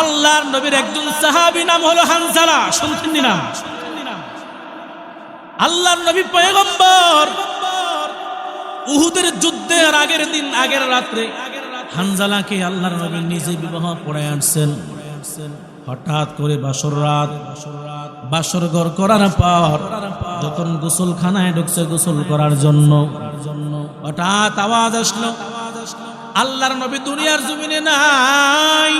আল্লাহর নবীর একজন সাহাবি নাম হলো হানজালা। শুনছেন নি আল্লাহর নবী পয়গম্বর। উহুদের যুদ্ধের আগের দিন, আগের রাত্রে হানজালাকে আল্লাহর নবী নিজে বিবাহ পড়ায় আনছেন। হঠাৎ করে বাসর রাত, বাসর ঘর করার পর যখন গোসলখানায় ঢুকছে গোসল করার জন্য, হঠাৎ আওয়াজ আসলো। আল্লাহর নবী দুনিয়ার জমিনে নাই।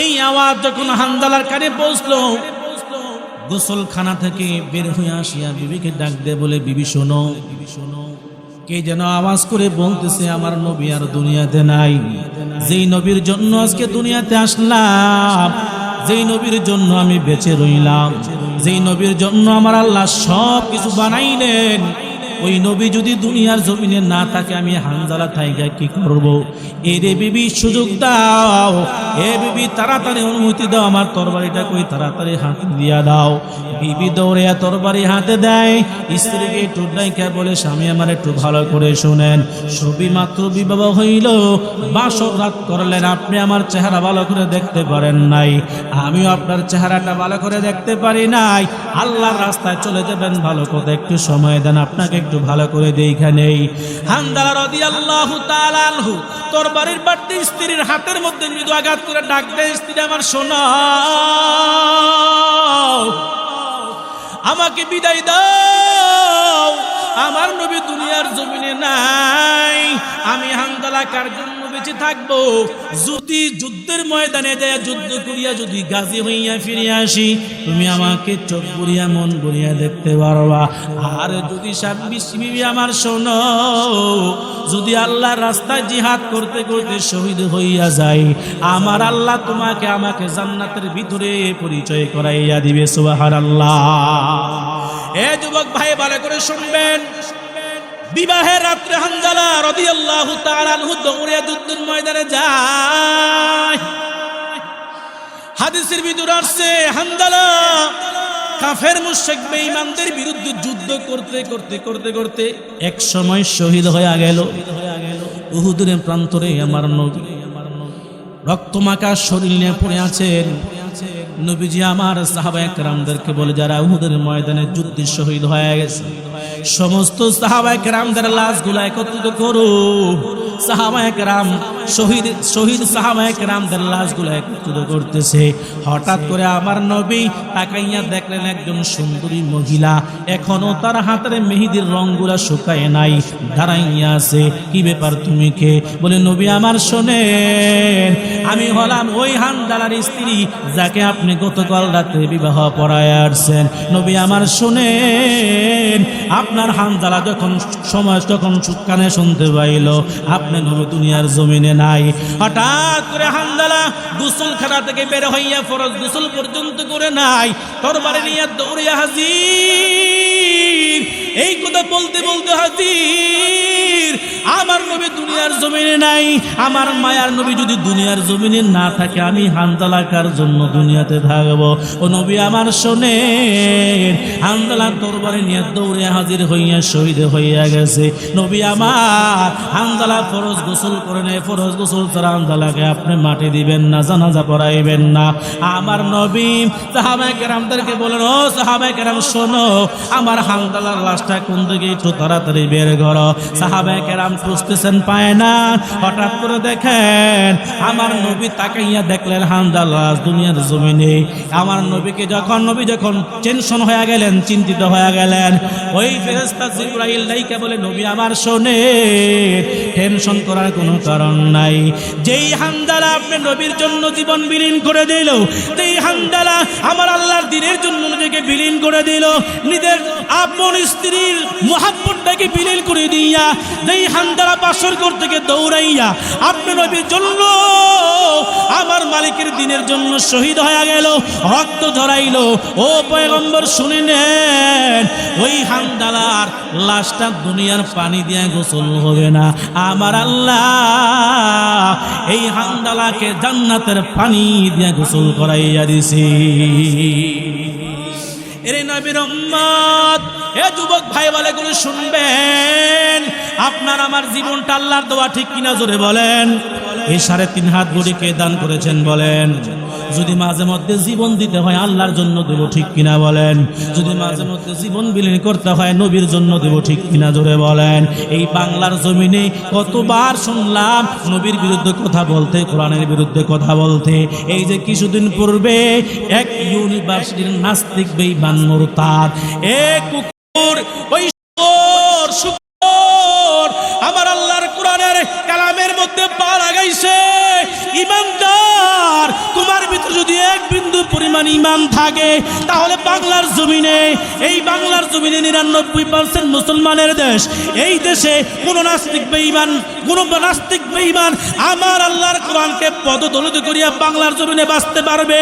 এই আওয়াজ যখন হান্দালার কানে পৌঁছলো, গোসলখানা থেকে বের হয়ে আসিয়া বিবিকে ডাক দে বলে, বিবি, শোনো। বিবি শোনো কে যেন আওয়াজ করে বলতেছে, আমার নবী আর দুনিয়াতে নাই। যেই নবীর জন্য আজকে দুনিয়াতে আসলাম, যেই নবীর জন্য আমি বেঁচে রইলাম, যেই নবীর জন্য আমার আল্লাহ সব কিছু বানাইলেন ওই নবী যদি দুনিয়ার জমিনে না থাকে, আমি হানজালা থাইগা কি করব? এ রে বিবি, সুযোগ দাও। এ বিবি, তাড়াতাড়ি অনুমতি দাও। আমার তরবারিটা কই? তাড়াতাড়ি হাত দিয়া দাও। বিবি দৌড়ে তরবারি হাতে দেয়। স্ত্রীকে একটু ডাইকা বলে, স্বামী আমার একটু ভালো করে শুনেন। সবই মাত্র বিবাহ হইল। বাসর রাত করলেন। আপনি আমার চেহারা ভালো করে দেখতে পারেন নাই। আমিও আপনার চেহারাটা ভালো করে দেখতে পারি নাই। আল্লাহর রাস্তায় চলে যাবেন ভালো করে একটু সময় দেন। আপনাকে একটু ভালো করে দেখা নেই। তোর বাড়ির বাড়তি স্ত্রীর হাতের মধ্যে মৃদু আঘাত করে ডাক দেয়, স্ত্রী আমার, শোনা। আমাকে বিদায় দাও। আমার নবী দুনিয়ার জমিনে নাই। আমি হান্দালা কার জন্য বেঁচে থাকব, যদি যুদ্ধের ময়দানে যায় যুদ্ধ করিয়া যদি গাজী হইয়া ফিরে আসি, তুমি আমাকে চোখ করিয়া মন করিয়া দেখতে পারবা। আর যদি আমার শোনো, যদি আল্লাহর রাস্তায় জিহাদ করতে করতে শহীদ হইয়া যায় আমার আল্লাহ তোমাকে আমাকে জান্নাতের ভিতরে পরিচয় করাইয়া দিবে সুবাহার আল্লাহ এ যুবক ভাই, ভালো করে শুনবেন। বিবাহের রাত্রে হানজালা রাদিয়াল্লাহু তাআলা আনহু দৌড়ে যুদ্ধের ময়দানে যায়। হাদিসের ভিতরে আসছে, হানজালা কাফের মুশরিক বেঈমানদের বিরুদ্ধে যুদ্ধ করতে করতে করতে করতে এক সময় শহীদ হয়ে গেল। উহুদের প্রান্তরে আমার নবী। রক্তমাখা শরীর নিয়ে পড়ে আছেন। নবীজি আমার সাহাবা একরামদেরকে বলে, যারা উহুদের ময়দানে যুদ্ধে শহীদ হয়ে গেছে সমস্ত সাহাবা একরামদের লাশগুলো একত্রিত করো। সাহাবায়ক একরাম শহীদ শহীদ সাহাবা একরামদের লাশগুলো একত্রিত করতেছে। হঠাৎ করে আমার নবী তাকাইয়া দেখলেন একজন সুন্দরী মহিলা। এখনও তার হাতের মেহেদির রংগুলা শুকায় নাই, দাঁড়াইয়া আছে। কি ব্যাপার তুমি কে? বলে, নবী আমার শোনেন, আমি হলাম ওই হানদালার স্ত্রী যাকে আপনি গতকাল রাতে বিবাহ পড়ায় আসছেন। নবী আমার শুনেন, আপনার হানদালা যখন সময়, যখন সুকানে শুনতে পাইল, আপনি নবী দুনিয়ার জমিনে নাই। হঠাৎ করে হামদালা গুসল খানা থেকে বের হইয়া ফরজ গুসল পর্যন্ত করে নাই। তরবারে নিয়ে দৌড়িয়া হাজির। এই কথা বলতে বলতে নবী দুনিয়ার জমিনে নাই। আমার মায়ার নবী যদি দুনিয়ার জমিনে না থাকে, আমি হানদালাকার জন্য দুনিয়াতে থাকব? ও নবী আমার শোনেন হানদালা তরবারে নিয়ে দৌড়ে হাজির হইয়া শহীদ হইয়া গেছে। নবী আমার হানদালা ফরজ গোসল করে নেয়, ফরজ গোসল ছাড়া হানদালাকে আপনি মাটি দিবেন না, জানাজা পড়াইবেন না। আমার নবী, সাহাবায়ে কেরামদেরকে বলেন, ও সাহাবায়ে কেরাম, শোনো, আমার হানদালার লাশটা কোন দিকে একটু তাড়াতাড়ি বের করো? সাহাবায়ে কেরাম খুঁজতেছেন পায় না। হঠাৎ করে দেখেন, আমার নবী তাকাইয়া দেখলেন হান্দাল লাশ দুনিয়ার জমিনে। আমার নবীকে যখন, নবী যখন টেনশন হয়ে গেলেন, চিন্তিত হয়ে গেলেন, ওই ফেরেস্তা জিব্রাইল লাইকে বলে, নবী, আমার শোনে, টেনশন করার কোনো কারণ নাই। যেই হান্দালা আপনি নবীর জন্য জীবন বিলীন করে দিল, যেই হান্দালা আমার আল্লাহর দিনের জন্য নিজেকে বিলীন করে দিল, নিজের আপন স্ত্রীর মোহাব্বতটাকে বিলীন করে দিয়া, যেই হান্দালা বাসর ঘর থেকে দৌড়াইয়া, আপনি নবীর জন্য আমার মালিকের দিনের জন্য শহীদ হয়ে গেল, রক্ত ঝরাইল। ও পয়গম্বর, শুনে নেন, ওই হান্দালার লাশটা দুনিয়ার পানি দিয়ে গোসল হবে না। আমার আল্লাহ, এই হান্দালাকে জান্নাতের পানি দিয়ে গোসল করাইয়া দিছি। এরে নবীর এ যুবক ভাই বলে গুলো শুনবেন, আপনার আমার জীবনটা আল্লাহর দেওয়া ঠিক কিনা জোরে বলেন। এই সাড়ে তিন হাত গড়িকে দান করেছেন বলেন। যদি মাঝে মধ্যে জীবন দিতে হয়, আল্লাহর জন্য দেব ঠিক কিনা বলেন? যদি মাঝে মধ্যে জীবন বিলীন করতে হয়, নবীর জন্য দেব ঠিক কিনা জোরে বলেন? এই বাংলার জমিনে কতবার শুনলাম, নবীর বিরুদ্ধে কথা বলতে, কোরআনের বিরুদ্ধে কথা বলতে। এই যে কিছুদিন পূর্বে এক ইউনিভার্সিটির নাস্তিক বেইমান মোরতাদ এক থাকে তাহলে বাংলার জমিনে, এই বাংলার জমিনে নিরানব্বই পার্সেন্ট মুসলমানের দেশ। এই দেশে কোন নাস্তিক বেঈমান, কোন নাস্তিক বেঈমান আমার আল্লাহর কোরআনকে পদদলিত করিয়া বাংলার জমিনে বাঁচতে পারবে।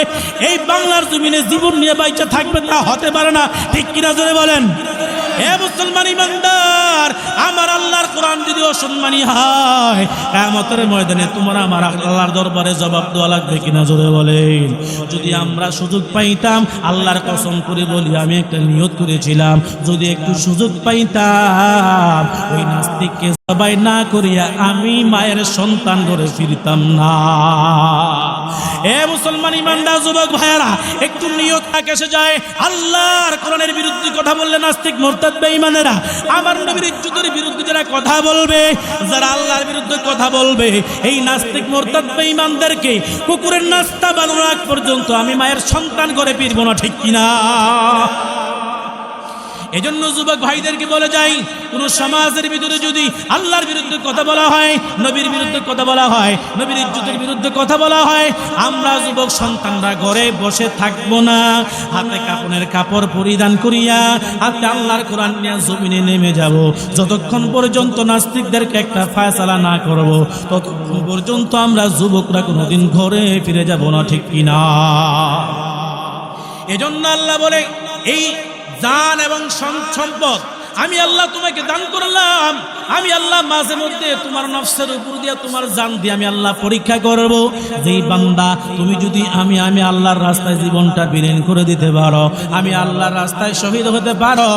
এই বাংলার জমিনে জীবন নিয়ে বাইচা থাকবে তা হতে পারে না। ঠিক কিনা জোরে বলেন? হে মুসলমান ইমানদার! আমার আল্লাহর কোরআন যদি অসম্মানী হয় কেমতের ময়দানে তোমার আমার আল্লাহর দরবারে জবাব দেওয়া লাগবে কিনা জোরে বলেন। যদি আমরা সুযোগ পাইতাম, আল্লাহর কসম করে বলি, আমি একটা নিয়ত করেছিলাম, যদি একটু সুযোগ পাইতাম, ওই নাস্তিককে সবাই না করিয়া আমি মায়ের সন্তান করে ফিরতাম না। এ মুসলমান ইমানদার যুবক ভাইয়ারা, একটু নিয়ত এসে যায়। আল্লাহর কোরআনের বিরুদ্ধে কথা বললে নাস্তিক, মোরতাদ বেঈমানেরা, আমার নবীর ইজ্জতের বিরুদ্ধে যারা কথা বলবে, যারা আল্লাহর বিরুদ্ধে কথা বলবে, এই নাস্তিক, মোরতাদ বেঈমানদেরকে কুকুরের নাস্তা বানানোর আগ পর্যন্ত আমি মায়ের সন্তান করে ফিরব না, ঠিক কিনা? এজন্য যুবক ভাইদেরকে বলে যাই, কোন সমাজের ভিতরে যদি আল্লাহর বিরুদ্ধে কথা বলা হয়, নবীর বিরুদ্ধে কথা বলা হয়, নবীর ইজ্জতের বিরুদ্ধে কথা বলা হয়, আমরা যুবক সন্তানরা ঘরে বসে থাকব না। হাতে কাপড়ের কাপড় পরিধান করিয়া, হাতে আল্লাহর কোরআন নিয়ে জমিনে নেমে যাব। যতক্ষণ পর্যন্ত নাস্তিকদেরকে একটা ফায়সালা না করব, ততক্ষণ পর্যন্ত আমরা যুবকরা কোনোদিন ঘরে ফিরে যাব না, ঠিক কিনা? এজন্য আল্লাহ বলে, এই জান এবং সম- সম্পদ। আমি আল্লাহ তোমাকে দান করলাম। আমি আল্লাহ মাঝে মধ্যে তোমার নফসের উপর দিয়ে তোমার জান দিয়ে আমি আল্লাহ পরীক্ষা করব। যে বান্দা, তুমি যদি আমি আমি আল্লাহর রাস্তায় জীবনটা বিলীন করে দিতে পারো, আমি আল্লাহর রাস্তায় শহীদ হতে পারো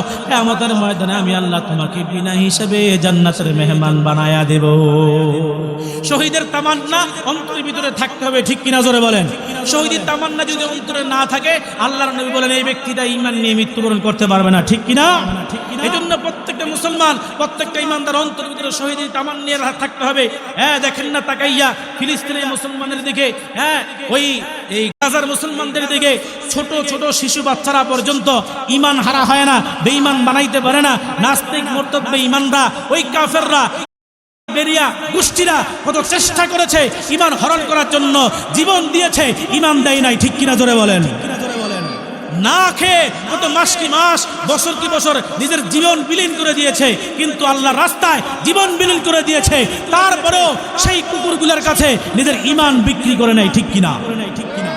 আমাদের ময়দানে আমি আল্লাহ তোমাকে বিনা হিসেবে জান্নাতের মেহমান বানায়া দেব। শহীদের তামান্না অন্তরের ভিতরে থাকতে হবে, ঠিক কিনা জোরে বলেন? শহীদের তামান্না যদি অন্তরে না থাকে, আল্লাহর নবী বলেন, এই ব্যক্তিটা ইমান নিয়ে মৃত্যুবরণ করতে পারবে না ঠিক কিনা? ঠিক এই জন্য প্রত্যেকটা মুসলমান, প্রত্যেকটা ইমানদার অন্তরের ভিতরে শহীদের তামান নিয়ে থাকতে হবে। হ্যাঁ দেখেন না, তাকাইয়া ফিলিস্তিনের মুসলমানের দিকে হ্যাঁ ওই, এই গাজার মুসলমানদের দিকে ছোট ছোট শিশু বাচ্চারা পর্যন্ত ইমান হারা হয় না, বেঈমান বানাইতে পারে না। নাস্তিক, মোর্তব, বেঈমানরা, ওই কাফেররা, বেরিয়া, গোষ্ঠীরা কত চেষ্টা করেছে ইমান হরণ করার জন্য, জীবন দিয়েছে ইমান দেয় নাই, ঠিক কিনা জোরে বলেন। না খেয়ে কত মাস কি মাস, বছর কি বছর নিজের জীবন বিলীন করে দিয়েছে, কিন্তু আল্লাহ রাস্তায় জীবন বিলীন করে দিয়েছে, তারপরেও সেই কুকুরগুলোর কাছে নিজের ইমান বিক্রি করে নেয়, ঠিক কিনা কিনা?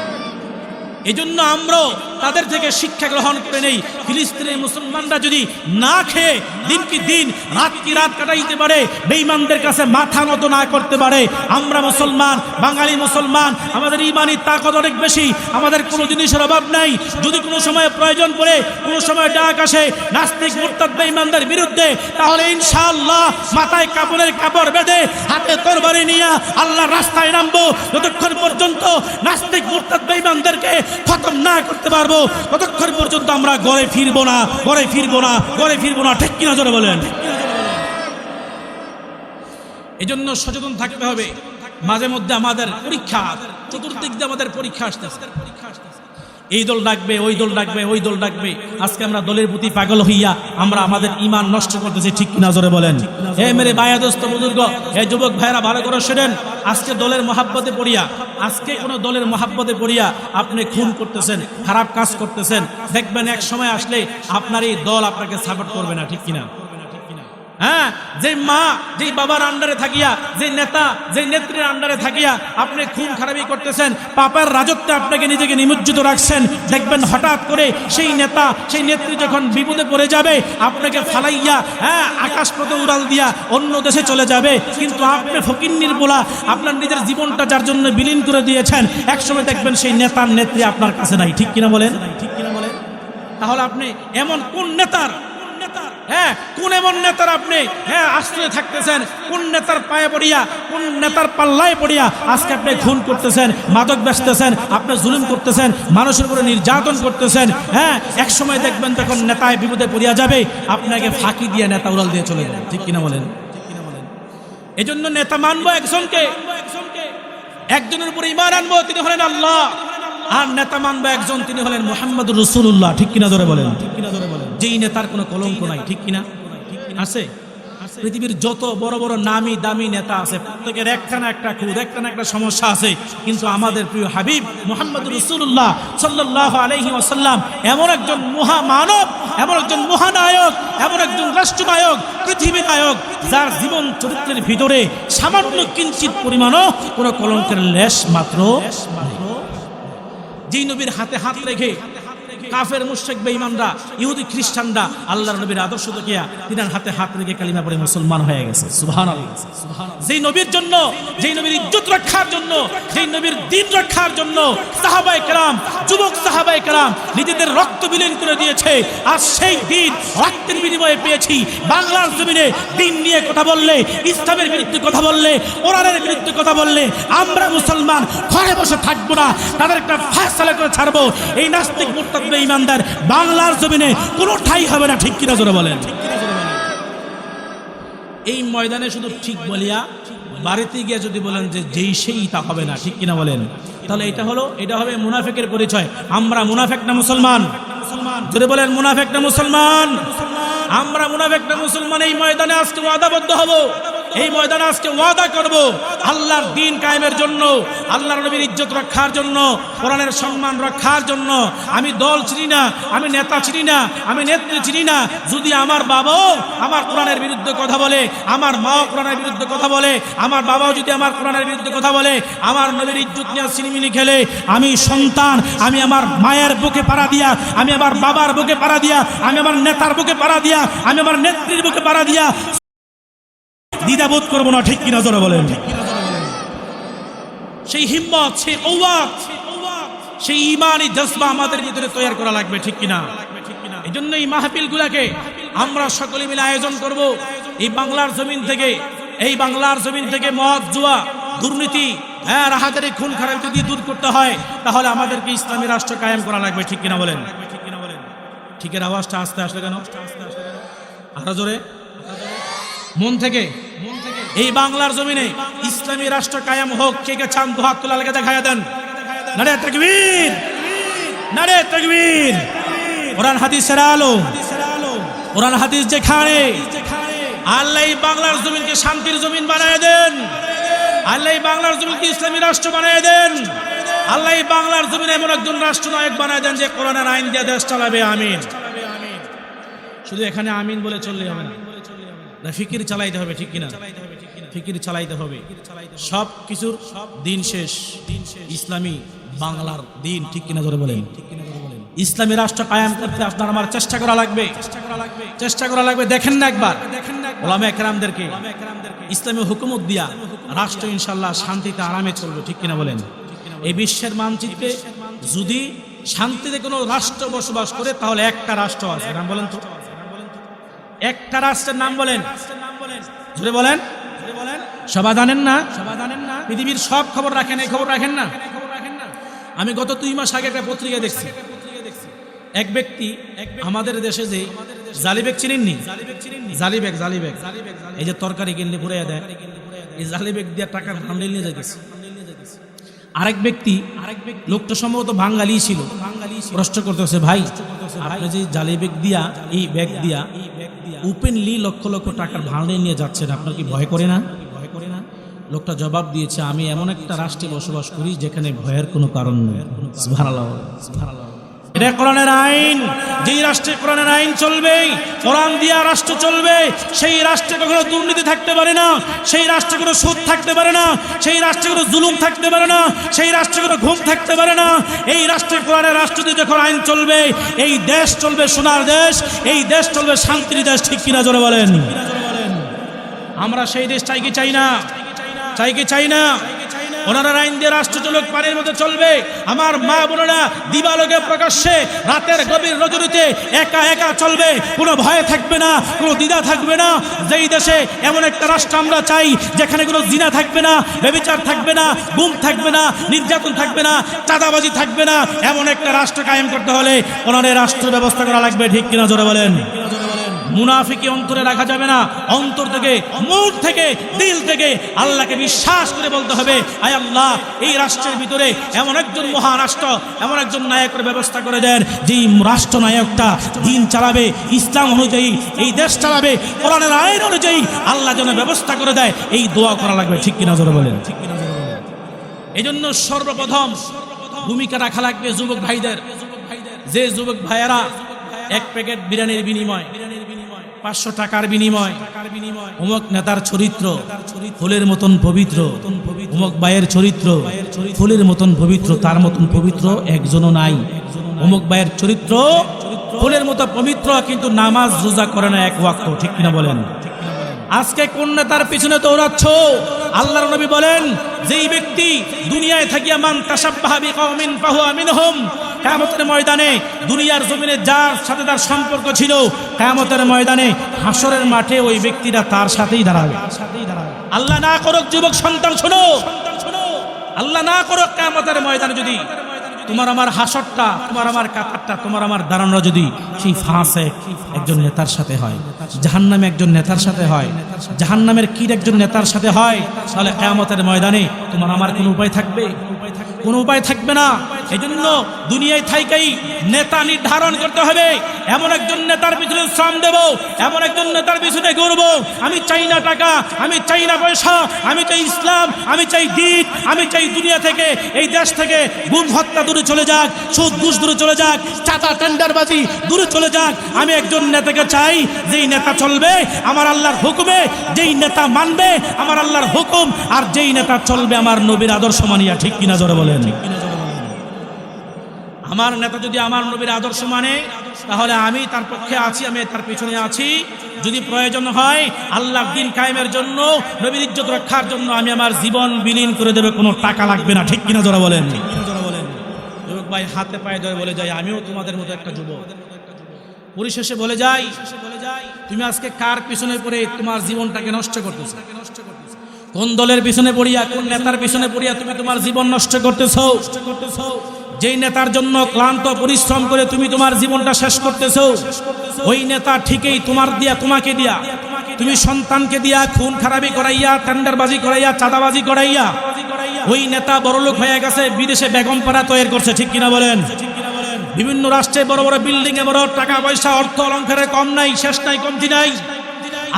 এজন্য আমরাও তাদের থেকে শিক্ষা গ্রহণ করে নেই। ফিলিস্তিনের মুসলমানরা যদি না খেয়ে দিন কি দিন, রাত কি রাত কাটাইতে পারে, বেঈমানদের কাছে মাথা নত না করতে পারে। আমরা মুসলমান, বাঙালি মুসলমান, আমাদের ইমানি তাকত অনেক বেশি, আমাদের কোনো জিনিসের অভাব নাই। যদি কোনো সময় প্রয়োজন পড়ে, কোনো সময় ডাক আসে, নাস্তিক, মুরতাদ, বেঈমানদের বিরুদ্ধে, তাহলে ইনশাআল্লাহ মাথায় কাপড়ের কাপড় বেঁধে, হাতে তরবারি নিয়ে আল্লাহর রাস্তায় নামবো। যতক্ষণ পর্যন্ত নাস্তিক, মুরতাদ, বেঈমানদেরকে খতম না করতে পারব? ততক্ষণ পর্যন্ত আমরা গড়ে ফিরবো না, গড়ে ফিরবো না, গড়ে ফিরবো না? ঠিক কিনা জোরে বলেন। এই জন্য সচেতন থাকতে হবে। মাঝে মধ্যে আমাদের পরীক্ষা, চতুর্দিক দিয়ে আমাদের পরীক্ষা আসতেছে। এই দল ডাকবে, ওই দল ডাকবে, ওই দল ডাকবে। আজকে আমরা দলের প্রতি পাগল হইয়া আমরা আমাদের ইমান নষ্ট করতেছি, ঠিক কিনা জোরে বলেন? হে মেরে বায়াদস্ত বুজুর্গ হে যুবক ভাইরা ভালো করে শোনেন। আজকে দলের মহাব্বতে পড়িয়া, আজকে কোন দলের মহাব্বতে পড়িয়া আপনি খুন করতেছেন, খারাপ কাজ করতেছেন। দেখবেন এক সময় আসলে আপনার এই দল আপনাকে সাপোর্ট করবে না, ঠিক কিনা? হ্যাঁ যে মা, যেই বাবার আন্ডারে থাকিয়া যে নেতা যে নেত্রীর আন্ডারে থাকিয়া আপনি খুন খারাপি করতেছেন, পাপের রাজত্বে আপনাকে নিজেকে নিমজ্জিত রাখছেন, দেখবেন হঠাৎ করে সেই নেতা, সেই নেত্রী যখন বিপদে পড়ে যাবে, আপনাকে ফালাইয়া হ্যাঁ আকাশ পথে উড়াল দিয়া অন্য দেশে চলে যাবে। কিন্তু আপনি ফকিন্নির বলা, আপনার নিজের জীবনটা যার জন্য বিলীন করে দিয়েছেন, একসময় দেখবেন সেই নেতার নেত্রী আপনার কাছে নাই। ঠিক কিনা বলেন ঠিক কিনা বলেন? তাহলে আপনি এমন কোন নেতার হ্যাঁ কোন এমন নেতার আপনি হ্যাঁ আশ্রয় থাকতেছেন, কোন নেতার পায়ে পড়িয়া, কোন নেতার পাল্লায় পড়িয়া আজকে আপনি খুন করতেছেন, মাদক বেচতেছেন, আপনি জুলুম করতেছেন, মানুষের উপরে নির্যাতন করতেছেন হ্যাঁ এক সময় দেখবেন তখন নেতায় বিপদে পড়িয়া যাবে, আপনাকে ফাঁকি দিয়ে নেতা উড়াল দিয়ে চলে যাবে। ঠিক কিনা বলেন? এই জন্য নেতা মানবো একজনকে। একজনের উপরে ইমান আনব, তিনি হলেন আল্লাহ। আর নেতা মানবো একজন, তিনি হলেন মোহাম্মদ রসুল্লাহ ঠিক কিনা ধরে বলেন? ঠিক কিনা ধরে বলেন যেই নেতার কোনো কলঙ্ক নাই, ঠিক কিনা? আছে? পৃথিবীর যত বড় বড় নামি দামি নেতা আছে, প্রত্যেকের একটা না একটা খুদ একটা না একটা সমস্যা আছে। কিন্তু আমাদের প্রিয় হাবিব মোহাম্মদ রসুল্লাহ সাল্লাহ আলহি আসাল্লাম এমন একজন মহামানব, এমন একজন মহানায়ক, এমন একজন রাষ্ট্রনায়ক পৃথিবী নায়ক যার জীবন চরিত্রের ভিতরে সামান্য কিঞ্চিত পরিমাণও কোনো কলঙ্কের লেশ মাত্র যেই নবীর হাতে হাত রেখে কাফের মুশেক বেঈমানরা, ইহুদি, খ্রিস্টানরা, আল্লাহর নবীর আদর্শ দেখিয়া তিনার হাতে হাত রেখে কালিমা পড়ে মুসলমান হয়ে গেছে। সুবহান যেই নবীর জন্য, যেই নবীর ইজ্জত রক্ষার জন্য, যেই নবীর দিন রক্ষার জন্য সাহাবায়ে কেরাম, যুবক সাহাবায়ে কেরাম নিজেদের রক্ত বিলীন করে দিয়েছে। আর সেই দিন রক্তের বিনিময়ে পেয়েছি। বাংলার জমিনে দিন নিয়ে কথা বললে, ইসলামের বিরুদ্ধে কথা বললে, কোরআনের বিরুদ্ধে কথা বললে, আমরা মুসলমান ঘরে বসে থাকব না তাদের একটা ফয়সালা করে ছাড়বো। এই নাস্তিক মুরতাদ ইমানদার। বাংলার জমিনে কোনো ঠাই হবে না। ঠিক কিনা জোরে বলেন। এই ময়দানে শুধু ঠিক বলিয়া বাড়িতে গিয়ে যদি বলেন যে যেই সেই তা হবে না, ঠিক কিনা বলেন। তাহলে এটা হলো, এটা হবে মুনাফেকের পরিচয়। আমরা মুনাফেক না মুসলমান? যদি বলেন, মুনাফেক না মুসলমান? আমরা মুনাফেক না মুসলমান? এই ময়দানে আজকে আদাবদ্ধ হব। এই ময়দানে আজকে ওয়াদা করব, আল্লাহর দিন কায়েমের জন্য, আল্লাহর নবীর ইজ্জত রক্ষার জন্য, কোরআনের সম্মান রক্ষার জন্য। আমি দল চিনি না, আমি নেতা চিনি না, আমি নেত্রী চিনি না। যদি আমার বাবাও আমার কোরআনের বিরুদ্ধে কথা বলে, আমার মাও কোরআনের বিরুদ্ধে কথা বলে, আমার বাবাও যদি আমার কোরআনের বিরুদ্ধে কথা বলে, আমার নবীর ইজ্জত নিয়ে সিনিমিনি খেলে, আমি সন্তান, আমি আমার মায়ের বুকে পাড়া দিয়া, আমি আমার বাবার বুকে পাড়া দিয়া, আমি আমার নেতার বুকে পাড়া দিয়া, আমি আমার নেত্রীর বুকে পাড়া দিয়া দ্বিধাবোধ করব না, ঠিক কিনা জোরে বলেন? সেই হিম্মত, সেই ঔবাদ সেই ইমানই জজবা আমাদের ভিতরে তৈরি করা লাগবে, ঠিক কিনা? এই জন্য এই মাহফিল গুলাকে আমরা সকলে মিলে আয়োজন করব। এই বাংলার জমিন থেকে, এই বাংলার জমিন থেকে মদ, জুয়া, দুর্নীতি হ্যাঁ রাহাজারি খুন খারাপ যদি দূর করতে হয়, তাহলে আমাদেরকে ইসলামী রাষ্ট্র কায়েম করা লাগবে, ঠিক কিনা বলেন? ঠিকের আওয়াজটা আস্তে আসলে কেন? আরও জোরে? মন থেকে এই বাংলার জমিনে ইসলামী রাষ্ট্র কায়াম হোক, কে কে চান দুহাত তোলা লেগে দেখায় দেন। নারে তকবীর! নারে তকবীর! কোরআন হাদিসের আলো। কোরআন হাদিস যেখানে, আল্লাহ বাংলার জমিনকে শান্তির জমিন বানায় দেন। আল্লাহ বাংলার জমিনকে ইসলামী রাষ্ট্র বানায় দেন। আল্লাহ বাংলার জমিনে এমন একজন রাষ্ট্রনায়ক বানায় দেন যে কোরআনের আইন দিয়ে দেশ চালাবে, আমিন। শুধু এখানে আমিন বলে চললে হবে না। না ফিকির চালাইতে হবে ঠিক কিনা? ফিকির চালাইতে হবে। সব কিছুর দিন শেষ। ইসলামী বাংলার দিন ঠিক কিনা ধরে বলেন? ইসলামী রাষ্ট্র কায়াম করতে আপনার আমার চেষ্টা করা লাগবে। চেষ্টা করা লাগবে। দেখেন না একবার। দেখেন না ওলামা একরামদেরকে ইসলামী হুকুমত দিয়া রাষ্ট্র ইনশাল্লাহ শান্তিতে আরামে চলবে ঠিক কিনা বলেন? এই বিশ্বের মানচিত্রে যদি শান্তিতে কোনো রাষ্ট্র বসবাস করে তাহলে একটা রাষ্ট্র আছে। বলেন তো। একটা রাষ্ট্রের নাম বলেন। জুড়ে বলেন। সবা জানেন না? সবা জানেন না পৃথিবীর সব খবর রাখেন, এই খবর রাখেন না? আমি গত দুই মাস আগে একটা পত্রিকা দেখছি। এক ব্যক্তি আমাদের দেশে যে জালিবেগ চিনেননি? জালিবেগ জালিবেগ। এই যে তরকারি কিনলে ঘুরে দেয়। এই জালিবেগ দিয়ে টাকার ভান্ডেল নিয়ে যাইতেছে। আরেক ব্যক্তি আরেক ব্যক্তি লোকটা সম্ভবত বাঙালি ছিল। প্রশ্ন করতেছে, ভাই, আপনি যে জালি ব্যাগ দিয়া, এই ব্যাগ দিয়া ওপেনলি লক্ষ লক্ষ টাকার ভাড়া নিয়ে যাচ্ছেন। আপনার কি ভয় করে না? ভয় করে না? লোকটা জবাব দিয়েছে, আমি এমন একটা রাষ্ট্রে বসবাস করি যেখানে ভয়ের কোনো কারণ নেই। ভাড়া সুবহানাল্লাহ। এটা কোরআনের আইন। যেই রাষ্ট্রে কোরআনের আইন চলবে, কোরআন দিয়া রাষ্ট্র চলবে, সেই রাষ্ট্রে কখনো দুর্নীতি থাকতে পারে না, সেই রাষ্ট্রে কোনো সুদ থাকতে পারে না, সেই রাষ্ট্রে কোনো জুলুম থাকতে পারে না, সেই রাষ্ট্রে কোনো ঘুম থাকতে পারে না। এই রাষ্ট্রে কোরআনের রাষ্ট্র দিয়ে যখন আইন চলবে, এই দেশ চলবে সোনার দেশ, এই দেশ চলবে শান্তির দেশ, ঠিক কিনা জোরে বলেন? আমরা সেই দেশ চাই কি চাই না? চাই কি চাই না? ওনারা আইন দিয়ে রাষ্ট্র চলুক পানির মধ্যে চলবে। আমার মা বোনেরা দিবালোকে প্রকাশ্যে রাতের গভীর রজনীতে একা একা চলবে। কোনো ভয় থাকবে না, কোনো দ্বিধা থাকবে না। যেই দেশে এমন একটা রাষ্ট্র আমরা চাই, যেখানে কোনো জিনা থাকবে না বেবিচার থাকবে না, গুম থাকবে না, নির্যাতন থাকবে না, চাঁদাবাজি থাকবে না, এমন একটা রাষ্ট্র কায়েম করতে হলে ওনাদের রাষ্ট্র ব্যবস্থা করা লাগবে, ঠিক কিনা জোরে বলেন? মুনাফিকে অন্তরে রাখা যাবে না। অন্তর থেকে মন থেকে, দিল থেকে আল্লাহকে বিশ্বাস করে বলতে হবে, আয় আল্লাহ, এই রাষ্ট্রের ভিতরে এমন একজন মহারাষ্ট্র, এমন একজন নায়কের ব্যবস্থা করে দেন, যেই রাষ্ট্র নায়কটা দিন চালাবে, ইসলাম অনুযায়ী, এই দেশ চালাবে, কোরআনের আইন অনুযায়ী আল্লাহ যেন ব্যবস্থা করে দেয়। এই দোয়া করা লাগবে, ঠিক কিনা জোরে বলেন? ঠিক কিনা এই জন্য সর্বপ্রথম ভূমিকা রাখা লাগবে যুবক ভাইদের। যে যুবক ভাইয়েরা এক প্যাকেট বিরিয়ানির বিনিময় পাঁচশো টাকার বিনিময়। অমুক নেতার চরিত্র, ফুলের মতন পবিত্র। অমুক বায়ের চরিত্র, ফুলের মতন পবিত্র, তার মতন পবিত্র একজনও নাই। অমুক বায়ের চরিত্র, ফুলের মতো পবিত্র, কিন্তু নামাজ রোজা করে না এক ওয়াক্ত, ঠিক কিনা বলেন? আজকে কোন নেতার পিছনে দৌড়াচ্ছ? আল্লাহর নবী বলেন, যেই ব্যক্তি দুনিয়ায় থাকিয়া মান তাসাব্বাহাবি কওমিন ফাহুয়া মিনহুম কিয়ামতের ময়দানে দুনিয়ার জমিনে যার সাথে তার সম্পর্ক ছিল, কিয়ামতের ময়দানে হাসরের মাঠে ওই ব্যক্তিরা তার সাথেই দাঁড়াবে। আল্লাহ না করুক যুবক সন্তান, শোনো। আল্লাহ না করুক কিয়ামতের ময়দানে যদি তোমার আমার হাসরটা তোমার আমার কাতারটা, তোমার আমার দাঁড়ানো যদি সেই ফাঁসে একজন নেতার সাথে হয়, জাহান্নামে একজন নেতার সাথে হয়, জাহান্নামের কীট একজন নেতার সাথে হয়, তাহলে কেয়ামতের ময়দানে তোমার আমার কোনো উপায় থাকবে? কোনো উপায় থাকবে না। এই জন্য দুনিয়ায় থাইকেই নেতা নির্ধারণ করতে হবে। এমন একজন নেতার পিছনে শ্রম দেব, এমন একজন নেতার পিছনে করব আমি চাই না টাকা, আমি চাই না পয়সা, আমি চাই ইসলাম, আমি চাই দিন আমি চাই দুনিয়া থেকে, এই দেশ থেকে গুম হত্যা দূরে চলে যাক সুদ ঘুষ দূরে চলে যাক চাচা টেন্ডারবাজি দূরে চলে যাক। আমি একজন নেতাকে চাই, যেই নেতা চলবে, আমার আল্লাহর হুকুমে, যেই নেতা মানবে, আমার আল্লাহর হুকুম, আর যেই নেতা চলবে, আমার নবীর আদর্শ মানিয়া, ঠিক কিনা জোরে বলেন। আমার নেতা যদি আমার নবীর আদর্শ মানে তাহলে আমি তার পক্ষে আছি আমি তার পিছনে আছি। যদি প্রয়োজন হয় আল্লাহর দিন কায়েমের জন্য নবীর ইজ্জত রক্ষার জন্য আমি আমার জীবন বিলীন করে দেবে কোনো টাকা লাগবে না। ঠিক কিনা জোরা বলেন। যুবক ভাই হাতে পায়ে ধরে বলে যাই আমিও তোমাদের মতো একটা যুবক। পরিশেষে বলে যাই তুমি আজকে কার পিছনে পড়ে তোমার জীবনটাকে নষ্ট করতেছো? কোন দলের পিছনে পড়িয়া, কোন নেতার পিছনে পড়িয়া তুমি তোমার জীবন নষ্ট করতেছো? যেই নেতার জন্য ক্লান্ত, পরিশ্রম করে তুমি তোমার জীবনটা শেষ করতেছো, ওই নেতা ঠিকই তোমার দিয়া, তোমাকে দিয়া, তুমি সন্তানকে দিয়া খুন খারাপি করাইয়া, টেন্ডারবাজি করাইয়া, চাঁদাবাজি করাইয়া, ওই নেতা বড়লোক হয়ে গেছে, বিদেশে বেগম পাড়া তৈরি করছে, ঠিক কিনা বলেন? বিভিন্ন রাষ্ট্রে বড় বড় বিল্ডিং এ বড় টাকা পয়সা, অর্থ অলঙ্কারে কম নাই, শেষ নাই, কমতি নাই।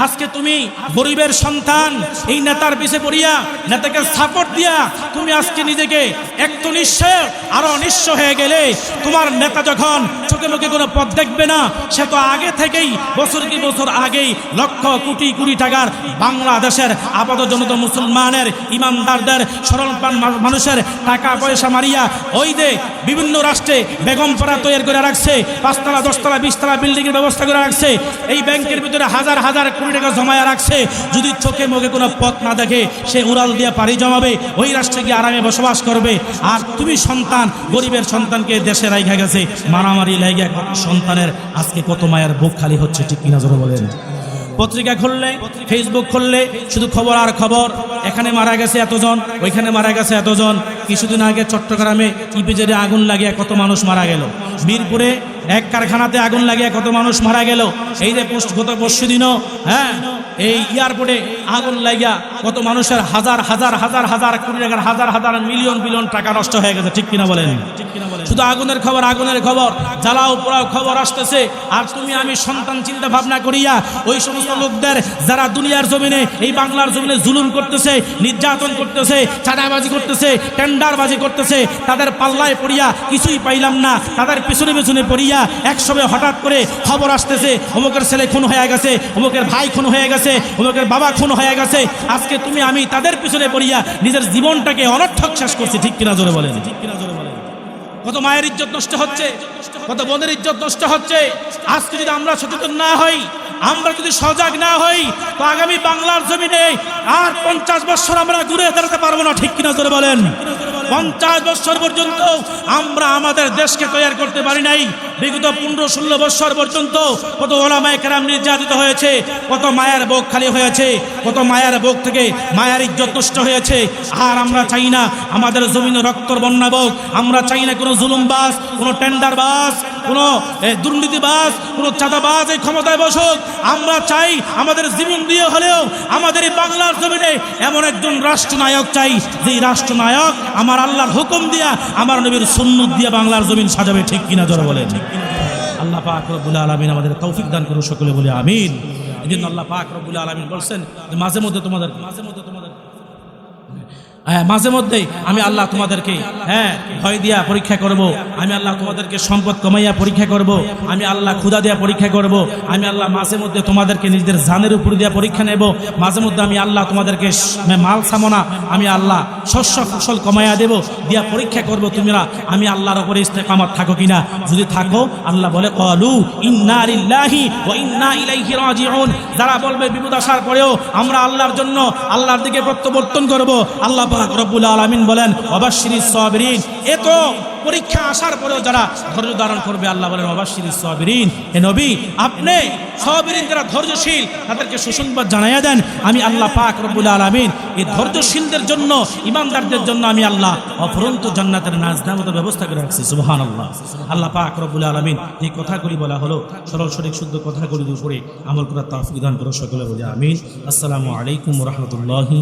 আজকে তুমি গরিবের সন্তান, এই নেতার পিছে পড়িয়া, নেতাকে সাপোর্ট দিয়া তুমি আজকে নিজেকে এক তো নিঃস্ব, আরও নিঃস্ব হয়ে গেলে তোমার নেতা যখন চোখে মুখে কোনো পথ দেখবে না, সে তো আগে থেকেই বছর কি বছর আগেই লক্ষ কোটি কোটি টাকার বাংলাদেশের আপাত জনতা মুসলমানের ইমানদারদের সরল মানুষের টাকা পয়সা মারিয়া ওই যে বিভিন্ন রাষ্ট্রে বেগম পাড়া তৈরি করে রাখছে, পাঁচতলা, দশতলা, বিশতলা বিল্ডিংয়ের ব্যবস্থা করে রাখছে, এই ব্যাংকের ভিতরে হাজার হাজার কোটি টাকা জমায়া রাখছে। যদি চোখে মুখে কোনো পথ না দেখে, সে উড়াল দিয়ে পাড়ি জমাবে, ওই রাষ্ট্রে গিয়ে আরামে বসবাস করবে। আর তুমি সন্তান, গরিবের সন্তানকে দেশে রাইখা গেছে, মারামারি লেগে সন্তানের আজকে কত মায়ের বুক খালি হচ্ছে, ঠিক কিনা জোরে বলেন। পত্রিকা খুললে ফেসবুক খুললে শুধু খবর আর খবর। এখানে মারা গেছে এতজন, ওইখানে মারা গেছে এতজন। কিছুদিন আগে চট্টগ্রামে ইপিজেডে আগুন লাগিয়ে কত মানুষ মারা গেল। বীরপুরে এক কারখানাতে আগুন লাগিয়ে কত মানুষ মারা গেল। এই যে পোস্ট, গত পরশু দিনও হ্যাঁ এই এয়ারপোর্টে আগুন লাগিয়া কত মানুষের হাজার হাজার হাজার হাজার, কোটি টাকার হাজার হাজার, মিলিয়ন, বিলিয়ন টাকা নষ্ট হয়ে গেছে, ঠিক কিনা বলেন? শুধু আগুনের খবর আগুনের খবর, জ্বালাও, পোড়াও খবর আসতেছে। আর তুমি আমি সন্তান চিন্তা ভাবনা করিয়া ওই সমস্ত লোকদের যারা দুনিয়ার জমিনে, এই বাংলার জমিনে জুলুম করতেছে, নির্যাতন করতেছে, চাঁদাবাজি করতেছে, টেন্ডারবাজি করতেছে, তাদের পাল্লায় পড়িয়া কিছুই পাইলাম না, তাদের পিছনে পিছনে পড়িয়া একসময় হঠাৎ করে খবর আসতেছে, অমুকের ছেলে খুন হয়ে গেছে, অমুকের ভাই খুন হয়ে গেছে অমুকের বাবা খুন হয়ে গেছে। আজকে তুমি, আমি তাদের পিছনে পড়িয়া নিজের জীবনটাকে অনর্থক শেষ করছি, ঠিক কিনা জোরে বলেন? ঠিক কিনা জোরে বলেন কত মায়ের ইজ্জত নষ্ট হচ্ছে, কত বোনের ইজ্জত নষ্ট হচ্ছে। আজকে যদি আমরা সচেতন না হই, আমরা যদি সজাগ না হই, তো আগামী বাংলার জমিনে আর পঞ্চাশ বছর আমরা ঘুরে দাঁড়াতে পারব না, ঠিক কিনা ধরে বলেন? পঞ্চাশ বছর পর্যন্ত আমরা আমাদের দেশকে তৈরি করতে পারি নাই বিগত পনেরো ষোলো বছর পর্যন্ত কত ওলামায় কেরাম নির্যাতিত হয়েছে কত মায়ের বুক খালি হয়েছে কত মায়ার বুক থেকে মায়ের ইজ্জত নষ্ট হয়েছে। আর আমরা চাই না আমাদের জমিনে রক্তর বন্যা হোক আমরা চাই না কোনো জুলুমবাজ কোনো টেন্ডারবাজ কোনো এ, দুর্নীতিবাজ কোনো চাঁদাবাজ এই ক্ষমতায় বসুক। আমরা চাই আমাদের জীবন দিয়ে হলেও আমাদের এই বাংলার জমিনে এমন একজন রাষ্ট্রনায়ক চাই যে রাষ্ট্রনায়ক আমার আল্লাহর হুকুম দিয়া আমার নবীর সুন্নত দিয়ে বাংলার জমিন সাজাবে ঠিক কিনা জোরে বলেন। আল্লাহ পাক রব্বুল আলমিন আমাদের তৌফিক দান করুন, সকলে বলে আমিন। এই জন্য আল্লাহ পাক রব্বুল আলমিন বলছেন মাঝে মধ্যে তোমাদের মাঝে মধ্যে তোমাদের হ্যাঁ মাঝে মধ্যেই আমি আল্লাহ তোমাদেরকে হ্যাঁ ভয় দিয়া পরীক্ষা করব। আমি আল্লাহ তোমাদেরকে সম্পদ কমাইয়া পরীক্ষা করব। আমি আল্লাহ ক্ষুদা দিয়া পরীক্ষা করব। আমি আল্লাহ মাঝে মধ্যে তোমাদেরকে নিজেদের জানের উপর দিয়া পরীক্ষা নেব। মাঝে মধ্যে আমি আল্লাহ তোমাদেরকে মাল সামনা, আমি আল্লাহ শস্য ফসল কমাইয়া দেব, দিয়া পরীক্ষা করব তোমরা। আমি আল্লাহর উপরে ইস্তেকামত থাকো কিনা? যদি থাকো, আল্লাহ বলে, কলু ইন্না লিল্লাহি ওয়া ইন্না ইলাইহি রাজিউন। যারা বলবে বিপদ আসার পরেও আমরা আল্লাহর জন্য আল্লাহর দিকে প্রত্যাবর্তন করব, আল্লাহ পাক রব্বুল আলামিন বলেন সাবিরিন। এ তো পরীক্ষা আসার পরেও যারা ধৈর্য ধারণ করবে, আল্লাহ বলেন সাবিরিন। নবী, আপনি সাবিরিন যারা ধৈর্যশীল, তাদেরকে সুসংবাদ জানাইয়া দেন, আমি আল্লাহ পাক রব্বুল আলামিন। এই ধৈর্যশীলদের জন্য, ইমানদারদের জন্য আমি আল্লাহ অফরন্ত জান্নাতের নাজদামত ব্যবস্থা করে রাখছি। সুবহানাল্লাহ। আল্লাহ আল্লাহ পাক রব্বুল আলামিন এই কথাগুলি বলা হলো, সরল, সঠিক, শুদ্ধ কথাগুলির উপরে আমল করার তৌফিক দান করো সকলে বলে আমিন। আসসালামু আলাইকুম রাহমাতুল্লাহি